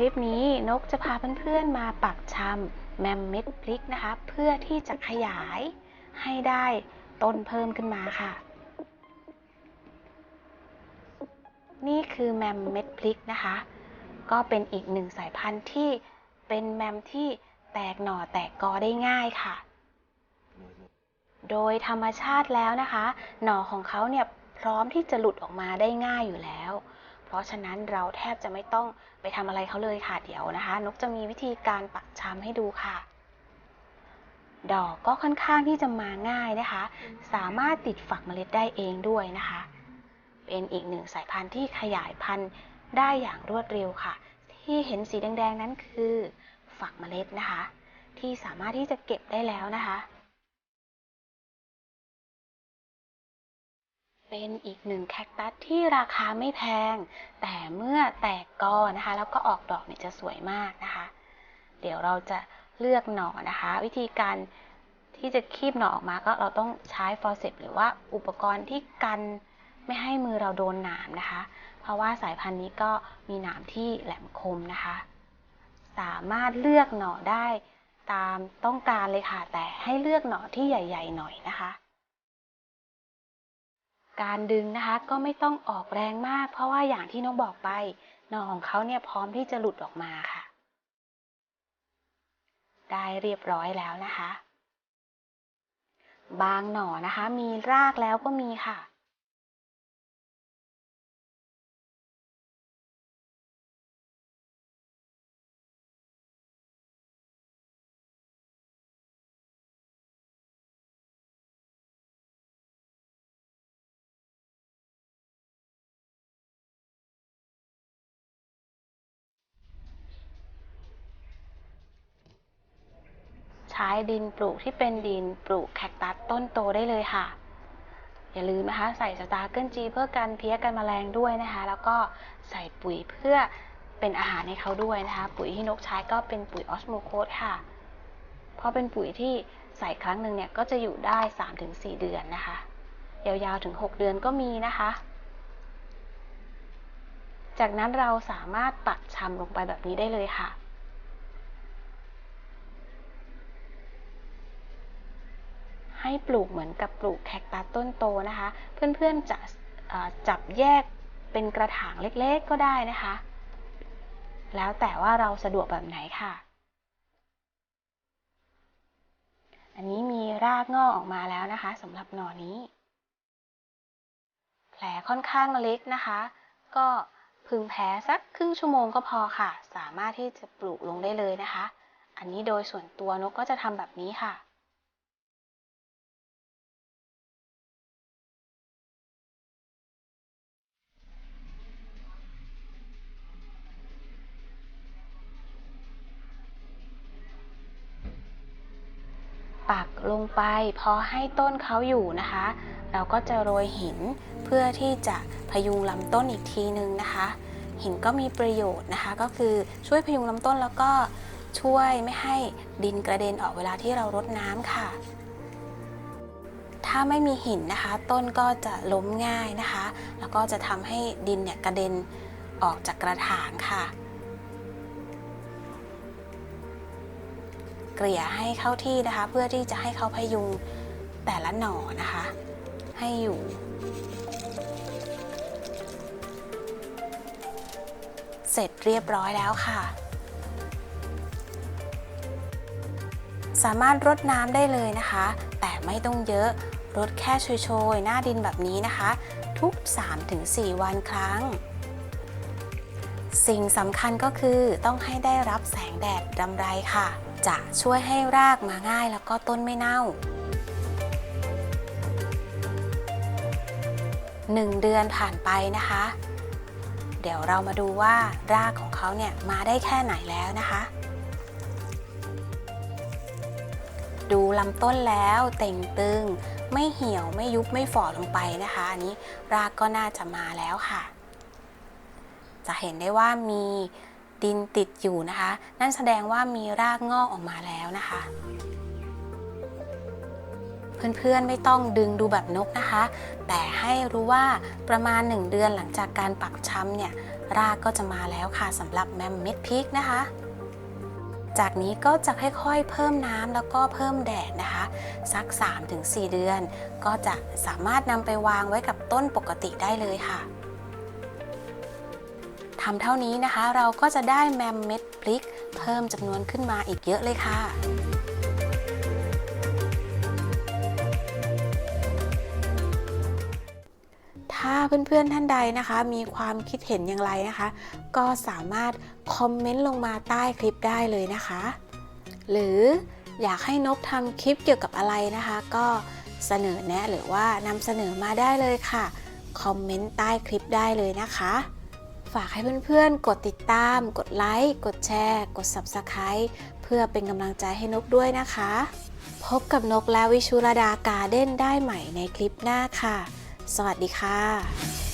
ลิปนี้นกจะพาเพื่อนๆมาปักชำแมมเม็ดพริกนะคะ เพื่อที่จะขยายให้ได้ต้นเพิ่มขึ้นมาค่ะ นี่คือแมมเม็ดพริกนะคะ ก็เป็นอีกหนึ่งสายพันธุ์ที่เป็นแมมที่แตกหน่อแตกกอได้ง่ายค่ะ โดยธรรมชาติแล้วนะคะ หน่อของเขาเนี่ยพร้อมที่จะหลุดออกมาได้ง่ายอยู่แล้ว เพราะฉะนั้นเราแทบจะไม่ต้องไปทำอะไรเขาเลยค่ะเดี๋ยวนะคะ นกจะมีวิธีการปักชำให้ดูค่ะ ดอกก็ค่อนข้างที่จะมาง่ายนะคะ สามารถติดฝักเมล็ดได้เองด้วยนะคะ เป็นอีกหนึ่งสายพันธุ์ที่ขยายพันธุ์ได้อย่างรวดเร็วค่ะ ที่เห็นสีแดงๆนั้นคือฝักเมล็ดนะคะ ที่สามารถที่จะเก็บได้แล้วนะคะ เป็นอีกหนึ่งแคคตัสที่ราคาไม่แพง แต่เมื่อแตกกอนะคะ แล้วก็ออกดอกเนี่ยจะสวยมากนะคะ เดี๋ยวเราจะเลือกหน่อนะคะ วิธีการที่จะคีบหน่อออกมาก็เราต้องใช้ฟอร์เซปหรือว่าอุปกรณ์ที่กันไม่ให้มือเราโดนหนามนะคะ เพราะว่าสายพันธุ์นี้ก็มีหนามที่แหลมคมนะคะ สามารถเลือกหน่อได้ตามต้องการเลยค่ะ แต่ให้เลือกหน่อที่ใหญ่ ๆ หน่อยนะคะ การดึงนะคะก็ไม่ต้องออกแรงมาก เพราะว่าอย่างที่น้องบอกไปหน่อของเขาเนี่ยพร้อมที่จะหลุดออกมาค่ะ ได้เรียบร้อยแล้วนะคะ บางหน่อนะคะ มีรากแล้วก็มีค่ะ ช้ดินปลูกที่เป็นดินปลูกแคคตัสต้นโตได้เลยค่ะ อย่าลืมนะคะ ใส่สตาร์เกิลจีเพื่อกันเพี้ยกันแมลงด้วยนะคะ แล้วก็ใส่ปุ๋ยเพื่อเป็นอาหารให้เขาด้วยนะคะ ปุ๋ยที่นกใช้ก็เป็นปุ๋ยออสโมโคสค่ะ เพราะเป็นปุ๋ยที่ใส่ครั้งหนึ่งเนี่ยก็จะอยู่ได้ 3-4 เดือนนะคะ ยาวๆถึง 6 เดือนก็มีนะคะ จากนั้นเราสามารถปักชำลงไปแบบนี้ได้เลยค่ะ ให้ปลูกเหมือนกับปลูกแคคตัสต้นโตนะคะ เพื่อนๆจะจับแยกเป็นกระถางเล็กๆก็ได้นะคะ แล้วแต่ว่าเราสะดวกแบบไหนค่ะ อันนี้มีรากงอกออกมาแล้วนะคะสำหรับหน่อนี้ แผลค่อนข้างเล็กนะคะ ก็พึงแพ้สักครึ่งชั่วโมงก็พอค่ะ สามารถที่จะปลูกลงได้เลยนะคะ อันนี้โดยส่วนตัวนกก็จะทำแบบนี้ค่ะ ปักลงไปพอให้ต้นเขาอยู่นะคะ เราก็จะโรยหินเพื่อที่จะพยุงลำต้นอีกทีนึงนะคะ หินก็มีประโยชน์นะคะ ก็คือช่วยพยุงลำต้นแล้วก็ช่วยไม่ให้ดินกระเด็นออกเวลาที่เรารดน้ำค่ะ ถ้าไม่มีหินนะคะ ต้นก็จะล้มง่ายนะคะ แล้วก็จะทำให้ดินเนี่ยกระเด็นออกจากกระถางค่ะ เกลี่ยให้เข้าที่นะคะ เพื่อที่จะให้เขาพยุงแต่ละหน่อนะคะ ให้อยู่เสร็จเรียบร้อยแล้วค่ะ สามารถรดน้ำได้เลยนะคะ แต่ไม่ต้องเยอะ รดแค่โชยๆ หน้าดินแบบนี้นะคะ ทุก 3-4 วันครั้ง สิ่งสำคัญก็คือต้องให้ได้รับแสงแดดรำไรค่ะ จะช่วยให้รากมาง่ายแล้วก็ต้นไม่เน่า 1 เดือนผ่านไปนะคะ เดี๋ยวเรามาดูว่ารากของเขาเนี่ยมาได้แค่ไหนแล้วนะคะ ดูลำต้นแล้วเต่งตึง ไม่เหี่ยวไม่ยุบไม่ฝ่อลงไปนะคะอันนี้รากก็น่าจะมาแล้วค่ะ จะเห็นได้ว่ามี ดินติดอยู่นะคะ นั่นแสดงว่ามีรากงอกออกมาแล้วนะคะ เพื่อนๆไม่ต้องดึงดูแบบนกนะคะ แต่ให้รู้ว่าประมาณ 1 เดือนหลังจากการปักช้ำเนี่ยรากก็จะมาแล้วค่ะสำหรับแมมเม็ดพริกนะคะ จากนี้ก็จะค่อยๆเพิ่มน้ำแล้วก็เพิ่มแดดนะคะ สัก 3-4 เดือน ก็จะสามารถนำไปวางไว้กับต้นปกติได้เลยค่ะ ทำเท่านี้นะคะ เราก็จะได้แมมเม็ดพริก เพิ่มจำนวนขึ้นมาอีกเยอะเลยค่ะถ้าเพื่อนๆท่านใดนะคะ มีความคิดเห็นอย่างไรนะคะ ก็สามารถคอมเมนต์ลงมาใต้คลิปได้เลยนะคะ หรืออยากให้นกทำคลิปเกี่ยวกับอะไรนะคะ ก็เสนอแนะหรือว่านำเสนอมาได้เลยค่ะ คอมเมนต์ใต้คลิปได้เลยนะคะากให้เพื่อนๆ กดติดตาม กดไลค์ กดแชร์ กด Subscribe เพื่อเป็นกำลังใจให้นกด้วยนะคะ พบกับนกและวิชุรดาการ์เด้นได้ใหม่ในคลิปหน้าค่ะ สวัสดีค่ะ